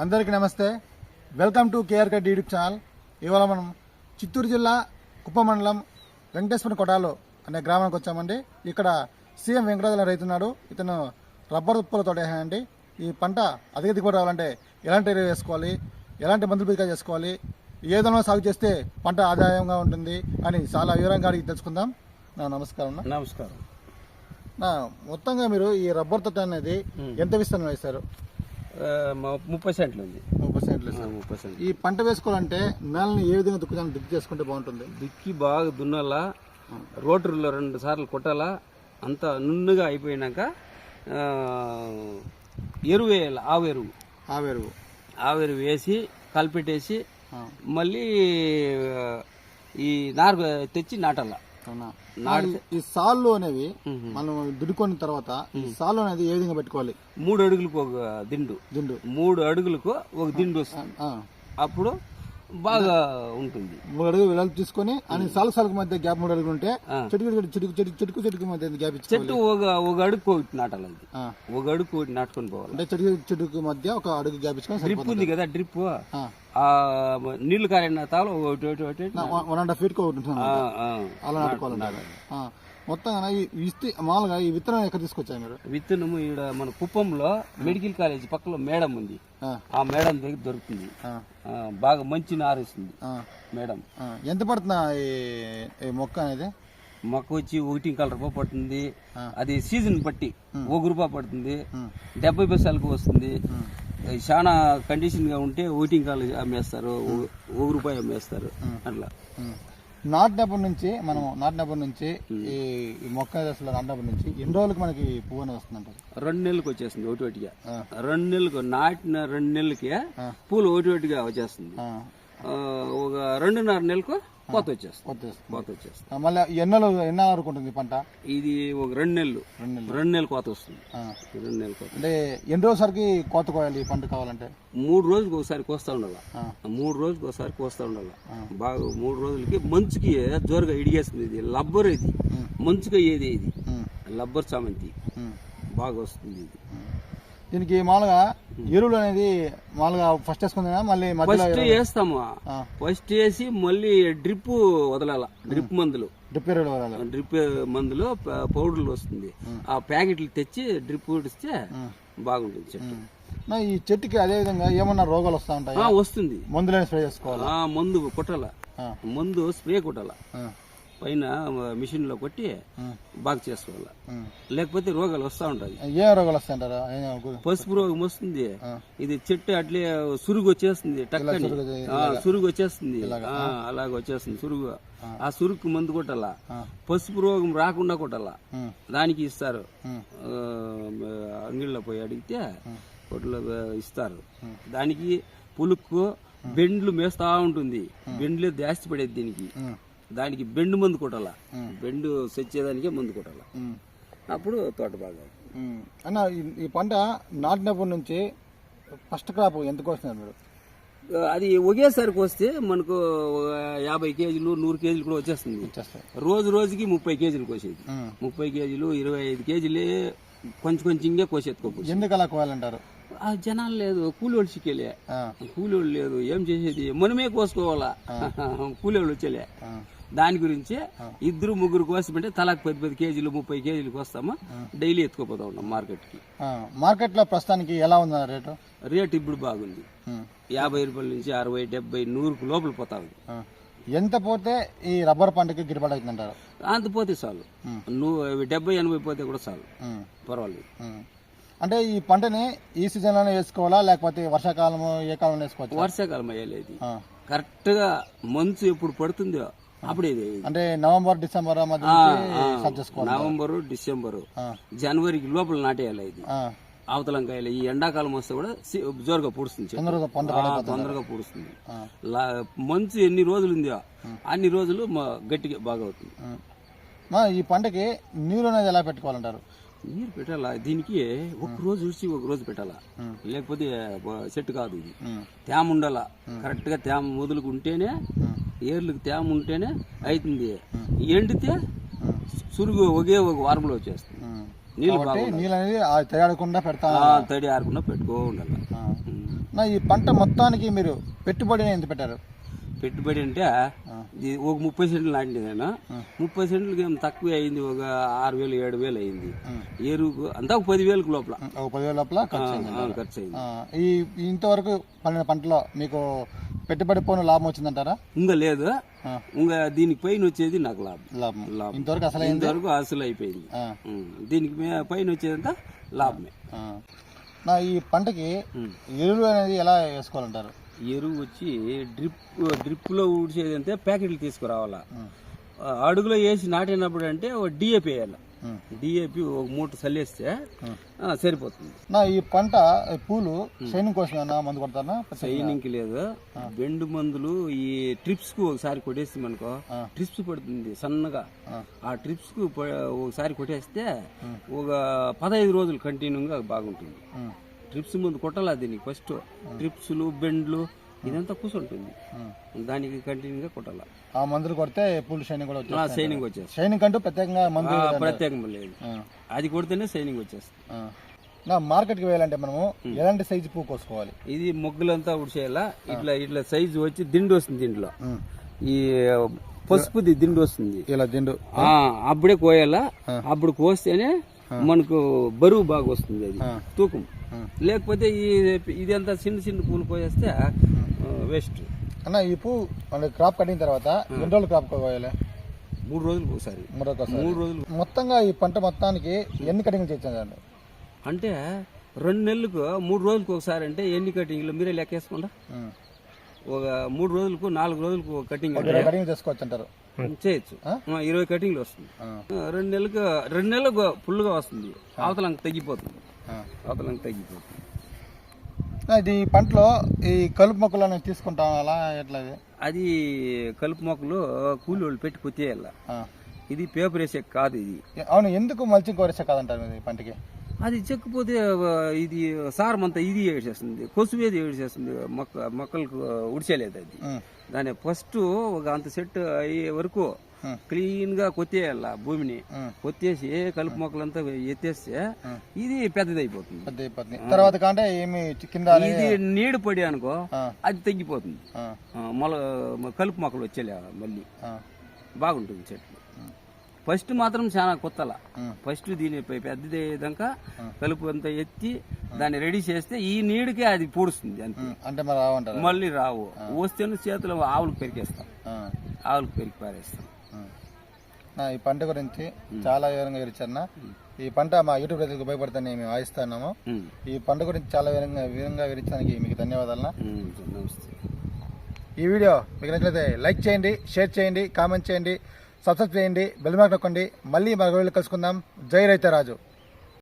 అందరికీ నమస్తే. Welcome to KR cut YouTube channel. ఇవాళ మనం చిత్తూరు జిల్లా కుప్ప మండలం వెంకటేశ్వర కొటాలో అనే గ్రామానికి వచ్చామండి. ఇక్కడ సీఎం వెంకటరాజుల రైతున్నాడు ఇతను రబ్బర్ ఉప్పులతో వేసాయండి ఈ పంట అధిక దిగుబడి రావాలంటే ఎలాంటి ఎరువు వేసుకోవాలి? ఎలాంటి మందులు పిచికా చేసుకోవాలి? ఏ విధంగా సాగు చేస్తే పంట ఆదాయంగా ఉంటుంది అని చాలా వివరంగా అడిగి తెలుసుకుందాం. నా నమస్కారం. నమస్కారం. నా మొత్తంగా మీరు ఈ రబ్బర్ తోట అనేది ఎంత విస్తరణ వేశారు? ముప్పై సెంట్లు ఉంది. ముప్పై సెంట్లు. ముప్పై సెంట్లు. ఈ పంట వేసుకోవాలంటే నేలని ఏ విధంగా దుక్కుదాన్ని దిక్కు చేసుకుంటే బాగుంటుంది. దిక్కి బాగా దున్నాలా రోటరీలో రెండు సార్లు కొట్టాలా అంతా నున్నుగా అయిపోయినాక ఎరువు వేయాలి ఆవు ఎరువు. ఆవు ఎరువు. ఆవు ఎరువు వేసి కలిపెట్టేసి మళ్ళీ ఈ నారు తెచ్చి నాటాల. ఈ సాళ్ళు అనేవి మనం దుడుకొని తర్వాత ఈ సాళ్ళు అనేది ఏ విధంగా పెట్టుకోవాలి? మూడు అడుగులకు ఒక దిండు. దిండు. మూడు అడుగులకు ఒక దిండు వస్తుంది. అప్పుడు బాగా ఉంటుంది. మూడు అడుగులు వెడల్పు తీసుకొని అని సాలు సాలకు మధ్య గ్యాప్ మూడు అడుగులు ఉంటే ఆ. చెట్టుకు చెట్టు చెట్టుకు చెట్టు చెట్టుకు చెట్టుకు మధ్య గ్యాప్ ఇచ్చుకోవాలి. చెట్టు ఒక ఒక అడుగు ఒకటి నాటాలి అది ఒక అడుగు ఒకటి నాటుకొని పోవాలి. అంటే చెట్టుకు చెట్టుకు మధ్య ఒక అడుగు గ్యాప్ ఇచ్చుకొని డ్రిప్ ఉంది కదా డ్రిప్. నీళ్ళు కారిన తాలో ఒకటి ఒకటి ఒకటి వన్ అండ్ హాఫ్ ఫీట్ ఒకటి. అలా ఈ విస్తి మామూలుగా ఈ విత్తనం ఎక్కడ తీసుకొచ్చారు మీరు? విత్తనము ఈడ మన కుప్పంలో మెడికల్ కాలేజ్ పక్కలో మేడం ఉంది. ఆ, మేడం దగ్గర దొరుకుతుంది. బాగా మంచి నారేస్తుంది మేడం. ఎంత పడుతుందా ఈ మొక్క అనేది? మొక్క వచ్చి ఒకటి కలర్ రూపాయ పడుతుంది. అది సీజన్ బట్టి ఒక రూపాయ పడుతుంది. డెబ్బై పైసలకు వస్తుంది. చాలా కండిషన్గా ఉంటే ఓటింగ్ కాలు అమ్మేస్తారు ఒక రూపాయి అమ్మేస్తారు. అట్లా. నాటినప్పటి నుంచి మనం నాటినప్పటి నుంచి ఈ మొక్క అసలు నాటినప్పటి నుంచి ఎన్ని రోజులకి మనకి పువ్వు అనేది వస్తుందంటారు? రెండు నెలలకు వచ్చేస్తుంది ఒకటి ఒకటిగా. రెండు నెలలకు నాటిన రెండు నెలలకి పూలు ఒకటి ఒకటిగా వచ్చేస్తుంది. ఒక రెండున్నర నెలలకు కోత వచ్చేస్తుంది. కోత వచ్చేస్తుంది మళ్ళీ ఎన్నెలు ఎన్న ఉంటుంది పంట? ఇది ఒక రెండు నెలలు. రెండు నెలలు. రెండు నెలలు కోత వస్తుంది. రెండు నెలలు కోత. అంటే ఎన్ని రోజులకి కోత కోయాలి ఈ పంట కావాలంటే? మూడు రోజులకు ఒకసారి కోస్తా ఉండాల. మూడు రోజులకు ఒకసారి కోస్తా ఉండాల. బాగా మూడు రోజులకి మంచుకి జోరుగా ఇడిగేస్తుంది ఇది. లబ్బర్ ఇది. మంచుగా ఏది ఇది? లబ్బర్ చామంతి. బాగా వస్తుంది ఇది. దీనికి మామూలుగా ఎరువులు అనేది మామూలుగా ఫస్ట్ వేసుకుందా మళ్ళీ ఫస్ట్ వేస్తాము. ఫస్ట్ వేసి మళ్ళీ డ్రిప్ వదలాల. డ్రిప్ మందులు. డ్రిప్ ఎరువులు డ్రిప్ మందులు పౌడర్లు వస్తుంది. ఆ ప్యాకెట్లు తెచ్చి డ్రిప్ ఇస్తే బాగుంటుంది చెట్టు. ఈ చెట్టుకి అదే విధంగా ఏమన్నా రోగాలు వస్తూ ఉంటాయి? వస్తుంది. మందులని స్ప్రే చేసుకోవాలి? మందు కొట్టాల. మందు స్ప్రే కొట్టాల. పైన మిషన్లో కొట్టి బాగా చేసుకోవాలి. లేకపోతే రోగాలు వస్తూ ఉంటాయి. ఏ రోగాలు వస్తాయంటారా పసుపు రోగం వస్తుంది. ఇది చెట్టు అట్లే సురుగు వచ్చేస్తుంది టక్కని. సురుగు వచ్చేస్తుంది. అలాగ వచ్చేస్తుంది సురుగు. ఆ. సురుకు మందు కొట్టాల. పసుపు రోగం రాకుండా కొట్టాల? దానికి ఇస్తారు. అంగిళ్ళలో పోయి అడిగితే కొట్లో ఇస్తారు. దానికి పులుక్కు బెండ్లు మేస్తా ఉంటుంది. బెండ్లే జాస్తి పడేది దీనికి. దానికి బెండు మందు కొట్టాల? బెండు సెచ్చేదానికే మందు కొట్టాల? అప్పుడు తోట బాగా. అన్న ఈ- పంట నాటినప్పటి నుంచి ఫస్ట్ క్రాప్ ఎంతకు వస్తున్నారు మీరు? అది ఒకేసారికి వస్తే మనకు యాభై కేజీలు నూరు కేజీలు కూడా వచ్చేస్తుంది. రోజు రోజుకి ముప్పై కేజీలు కోసేది. ముప్పై కేజీలు ఇరవై ఐదు కేజీలే కొంచెం కొంచెంగా కోసేసుకోవచ్చు ఎందుకు అలా కోయాలంటారు? జనాలు లేదు కూలోళ్ళు చిక్కేలే కూలోళ్ళు లేదు ఏం చేసేది? మనమే కోసుకోవాలా? కూలోళ్ళు వచ్చేలే. దాని గురించి ఇద్దరు ముగ్గురు కోసమంటే తలకు పది పది కేజీలు ముప్పై కేజీలు కోస్తామా డైలీ ఎత్తుకుపోతా ఉన్నాం మార్కెట్కి. ఆ. మార్కెట్లో ప్రస్తుతానికి ఎలా ఉంది రేటు? రేట్ ఇప్పుడు బాగుంది. యాభై రూపాయల నుంచి అరవై డెబ్బై నూరుకు లోపల పోతా ఉంది. ఎంత పోతే ఈ రబ్బర్ పంటకి గిట్టుబాటు అవుతుందంటారు? అంత పోతే చాలు. నువ్వు డెబ్బై ఎనభై పోతే కూడా చాలు. పర్వాలేదు. అంటే ఈ పంటని ఈ సీజన్లోనే వేసుకోవాలా? లేకపోతే వర్షాకాలము ఏ కాలంలో వేసుకోవచ్చు? వర్షాకాలం అయ్యలేదు కరెక్ట్గా మంచు ఎప్పుడు పడుతుందో అప్పుడే ఇది అయ్యేది. అంటే నవంబర్ డిసెంబర్ నవంబరు డిసెంబరు. జనవరికి లోపల నాటేయాలి ఇది. అవతలంకాయలు ఈ ఎండాకాలం వస్తే కూడా జోరుగా పూడుస్తుంది. తొందరగా పూడుస్తుంది. మంచు ఎన్ని రోజులు ఉందో అన్ని రోజులు గట్టిగా బాగా అవుతుంది. ఈ పంటకి నీరు అనేది ఎలా పెట్టుకోవాలంటారు? నీరు పెట్టాలా? దీనికి ఒక రోజు విడిచి ఒక రోజు పెట్టాలా. లేకపోతే చెట్టు కాదు ఇది. తేమ ఉండాలా? కరెక్ట్గా తేమ మొదలుకు ఉంటేనే ఏర్లకు తేమ ఉంటేనే అవుతుంది ఎండితే సురుగు ఒకే ఒక వారంలో వచ్చేస్తుంది. నీళ్ళు నీళ్ళు అనేది పెడతా తడి ఆరకుండా పెట్టుకో ఉండాలి. నా ఈ పంట మొత్తానికి మీరు పెట్టుబడిని ఎంత పెట్టారు? పెట్టుబడి అంటే ఒక ముప్పై సెంట్లు నాటింది నేను ముప్పై సెంట్లకి ఏం తక్కువ అయింది? ఒక ఆరు వేలు ఏడు వేలు అయింది. ఎరువు అంతా ఒక పదివేలకు లోపల. ఒక పదివేల లోపల ఖర్చు అయింది. ఈ ఇంతవరకు పండిన పంటలో మీకు పెట్టుబడి పోను లాభం వచ్చిందంటారా? ఇంకా లేదు. ఇంకా దీనికి పైన వచ్చేది నాకు లాభం. లాభం. లాభం. ఇంతవరకు అసలు ఇంతవరకు అసలు అయిపోయింది. దీనికి మే- పైన వచ్చేదంతా లాభమే. నా ఈ పంటకి. ఎరువులు అనేది ఎలా వేసుకోవాలంటారు? ఎరువు వచ్చి డ్రిప్ డ్రిప్లో ఊడ్చేది అంటే ప్యాకెట్లు తీసుకురావాలా. అడుగులో వేసి నాటినప్పుడు అంటే ఒక డిఏపి వేయాలి. డిఏపి ఒక మూట చల్లేస్తే సరిపోతుంది. నా ఈ పంట పూలు షైనింగ్ కోసం మందు కొడతారా? సైనింగ్ లేదు? బెండు మందులు ఈ ట్రిప్స్కు ఒకసారి కొట్టేస్తాం అనుకో. ట్రిప్స్ పడుతుంది సన్నగా. ఆ. ట్రిప్స్కు ఒకసారి కొట్టేస్తే ఒక పదహైదు రోజులు కంటిన్యూగా బాగుంటుంది. ట్రిప్స్ ముందు కొట్టాలా దీనికి ఫస్ట్ ట్రిప్స్లు బెండ్లు ఇదంతా కూర్చుంటుంది దానికి కంటిన్యూగా కొట్టాలా. ఆ మందులు కొడితే పూలు షైనింగ్ కూడా షైనింగ్ వచ్చేస్తుంది. షైనింగ్ అంటూ ప్రత్యేకంగా మందు ప్రత్యేకం లేదు. అది కొడితేనే షైనింగ్ వచ్చేస్తుంది. నా మార్కెట్కి వేయాలంటే మనము ఎలాంటి సైజు పువ్వు కోసుకోవాలి? ఇది మొగ్గులంతా ఉడిచేయాలా? ఇట్లా ఇట్లా సైజు వచ్చి దిండు వస్తుంది దీంట్లో. ఈ పసుపుది దిండు వస్తుంది. ఇలా దిండు. అప్పుడే కోయాలా? అప్పుడు కోస్తేనే మనకు బరువు బాగా వస్తుంది అది తూకం. లేకపోతే ఈ ఇదంతా చిన్న చిన్న పూలు కోయేస్తే వేస్ట్ అన్న ఈ పువ్వు మన క్రాప్ కట్టిన తర్వాత ఎన్ని రోజులు క్రాప్ కోయాలి? మూడు రోజులకు ఒకసారి. మూడో రోజులు మొత్తంగా ఈ పంట మొత్తానికి ఎన్ని కటింగ్ చేయించండి అంటే రెండు నెలలకు మూడు రోజులకు ఒకసారి అంటే ఎన్ని కటింగ్లు మీరే లెక్కేసుకోండి ఒక మూడు రోజులకు నాలుగు రోజులకు కటింగ్ కటింగ్ చేసుకోవచ్చు అంటారు. చేయొచ్చు. ఇరవై కటింగ్లు వస్తుంది. రెండు నెలలకు రెండు నెలలకు ఫుల్గా వస్తుంది. అవతలంక తగ్గిపోతుంది ఆ. అవతలంక తగ్గిపోతుంది ఇది పంటలో ఈ కలుపు మొక్కలు అనేవి తీసుకుంటాం అలా ఎట్లా? అది కలుపు మొక్కలు కూలి వాళ్ళు పెట్టి కొత్తేయాల. ఇది పేపర్ వేసే కాదు ఇది. అవును ఎందుకు మల్చింగ్ కోరేసే కాదంటారు పంటకి? అది చెక్కపోతే ఇది సారం అంతా ఇది ఏడ్చేస్తుంది. కొసువేది ఏడ్చేస్తుంది. మొక్క మొక్కలకు ఉడిచేలేదు అది. దాని ఫస్ట్ ఒక అంత సెట్ అయ్యే వరకు. క్లీన్గా కొత్తేయాల భూమిని. కొత్తేసి కలుపు మొక్కలంతా ఎత్తేస్తే ఇది పెద్దదైపోతుంది. తర్వాత కంటే ఇది నీడు పడి అనుకో. అది తగ్గిపోతుంది. మొల కలుపు మొక్కలు వచ్చేలే మళ్ళీ. బాగుంటుంది చెట్లు. ఫస్ట్ మాత్రం చాలా కొత్తల. ఫస్ట్ దీని పెద్దది అయ్యేదాకా కలుపు అంతా ఎత్తి దాన్ని రెడీ చేస్తే ఈ నీడుకే అది పూడుస్తుంది అంతే. అంటే మళ్ళీ రావు. వస్తేనే చేతులు ఆవులకు పెరికేస్తాం. ఆవులకు పెరికి పారేస్తాం. ఈ పంట గురించి చాలా వివరంగా వివరించారన్న. ఈ పంట మా యూట్యూబ్ రైతులకు ఉపయోగపడుతుందని మేము ఆశిస్తున్నాము. ఉం. ఈ పంట గురించి చాలా వివరంగా వివరంగా వివరించడానికి మీకు ధన్యవాదాలన్న. నమస్తే. ఈ వీడియో మీకు నచ్చినట్లయితే లైక్ చేయండి షేర్ చేయండి కామెంట్ చేయండి. సబ్స్క్రైబ్ చేయండి బెల్ మార్క్ నొక్కండి. మళ్ళీ మరొక కలుసుకుందాం. జై రైతరాజు.